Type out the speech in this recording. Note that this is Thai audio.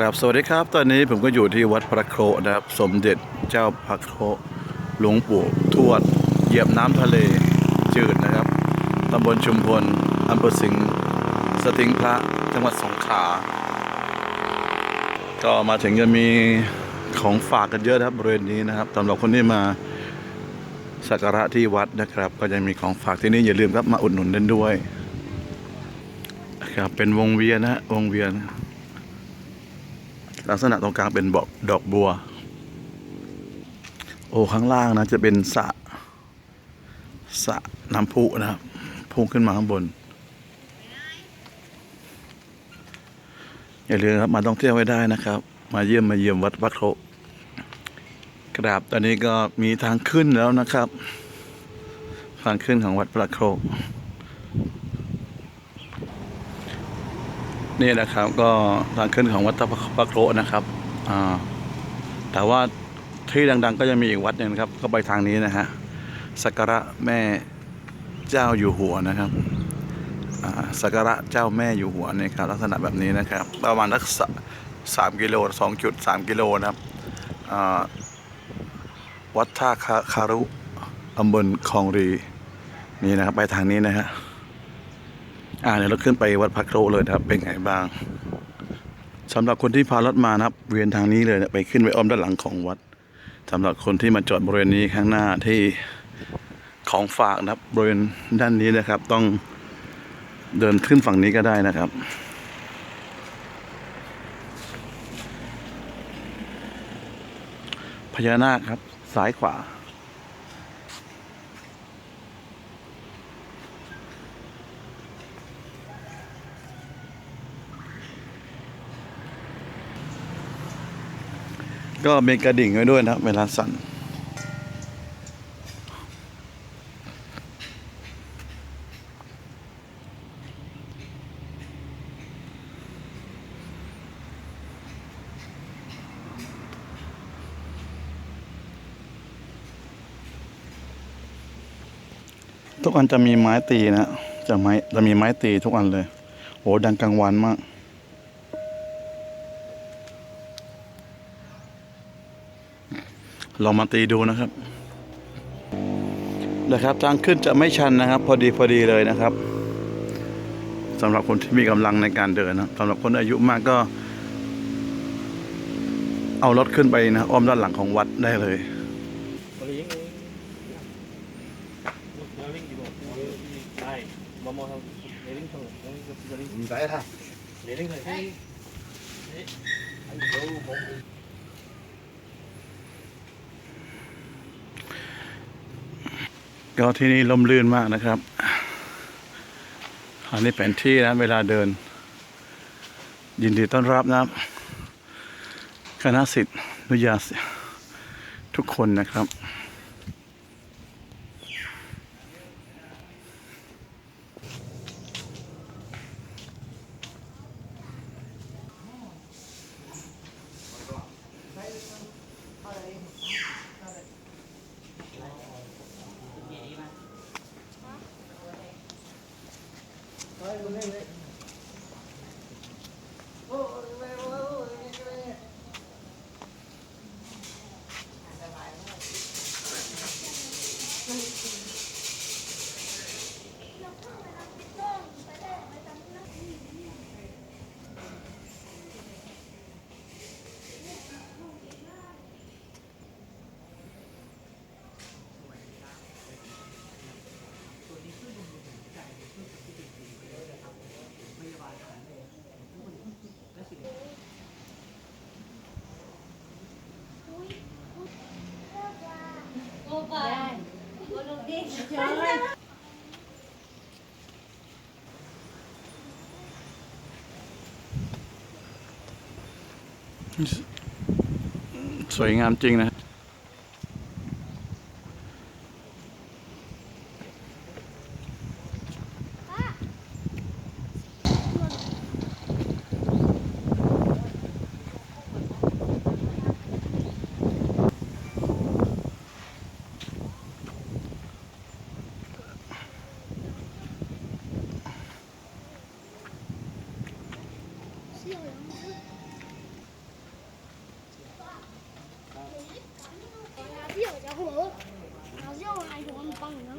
ครับสวัสดีครับ ตอนนี้ผมก็อยู่ที่วัดพระโครนะครับ สมเด็จเจ้าพระโครหลวงปู่ทวด เหยียบน้ำทะเลจืดนะครับตำบลชุมพลอำเภอสิงห์สถิงพระจังหวัดสงขลาก็มาถึงจะมีของฝากกันเยอะนะครับบริเวณนี้นะครับสำหรับคนที่มาสักการะที่วัดนะครับ ก็จะมีของฝากที่นี่อย่าลืมครับมาอุดหนุนกันด้วยครับเป็นวงเวียนนะฮะวงเวียน ลักษณะตรงกลางเป็นบอกดอกบัว โอ้ข้างล่างนะจะเป็นสระสระน้ำพุนะครับพุ่งขึ้นมาข้างบน อย่าลืมครับมาท่องเที่ยวไว้ได้นะครับ มาเยี่ยมมาเยี่ยมวัดวัดโคกราบตอนนี้ก็มีทางขึ้นแล้วนะครับ ทางขึ้นของวัดพระโค นี่นะครับก็ทางขึ้นของวัดพระโครนะครับอ่าแต่ว่าที่ดัง ๆ ก็จะมีอีกวัดหนึ่งนะครับ ก็ไปทางนี้นะฮะสักการะแม่เจ้าอยู่หัวนะครับอ่าสักการะเจ้าแม่อยู่หัวเนี่ยครับลักษณะแบบนี้นะครับประมาณสักสะสามกิโลสองจุดสามกิโลนะครับอ่าวัดท่าคารุตำบลคลองรีนี่นะครับไปทางนี้นะฮะ อ่าเดี๋ยวเราขึ้นไปวัดพระโครเลยนะครับ เป็นไงบ้างสำหรับคนที่พารถมานะครับ เวียนทางนี้เลยนะไปขึ้นไปอ้อมด้านหลังของวัดสำหรับคนที่มาจอดบริเวณนี้ข้างหน้าที่ของฝากนะครับบริเวณด้านนี้นะครับ ต้องเดินขึ้นฝั่งนี้ก็ได้นะครับพญานาคครับ ซ้ายขวา ก็มีกระดิ่งไว้ด้วยนะเวลาสั่นทุกอันจะมีไม้ตีนะ จะไม้จะมีไม้ตีทุกอันเลย โหดังกลางวันมาก ลองมาตีดูนะครับนะครับทางขึ้นจะไม่ชันนะครับ พอดีพอดีเลยนะครับสำหรับคนที่มีกำลังในการเดินนะสำหรับคนอายุมากก็ เอารถขึ้นไปนะอ้อมด้านหลังของวัดได้เลย Paling ini. Paling di ก็ที่นี่ลมลื่นมากนะครับ อันนี้แผนที่นะ เวลาเดิน ยินดีต้อนรับนะครับคณะสิทธิ์นุยาสทุกคนนะครับ はい、ごめ。 สวยงามจริงนะ เที่ยวจะโหเอาเที่ยวอะไรหัวมันปังนะ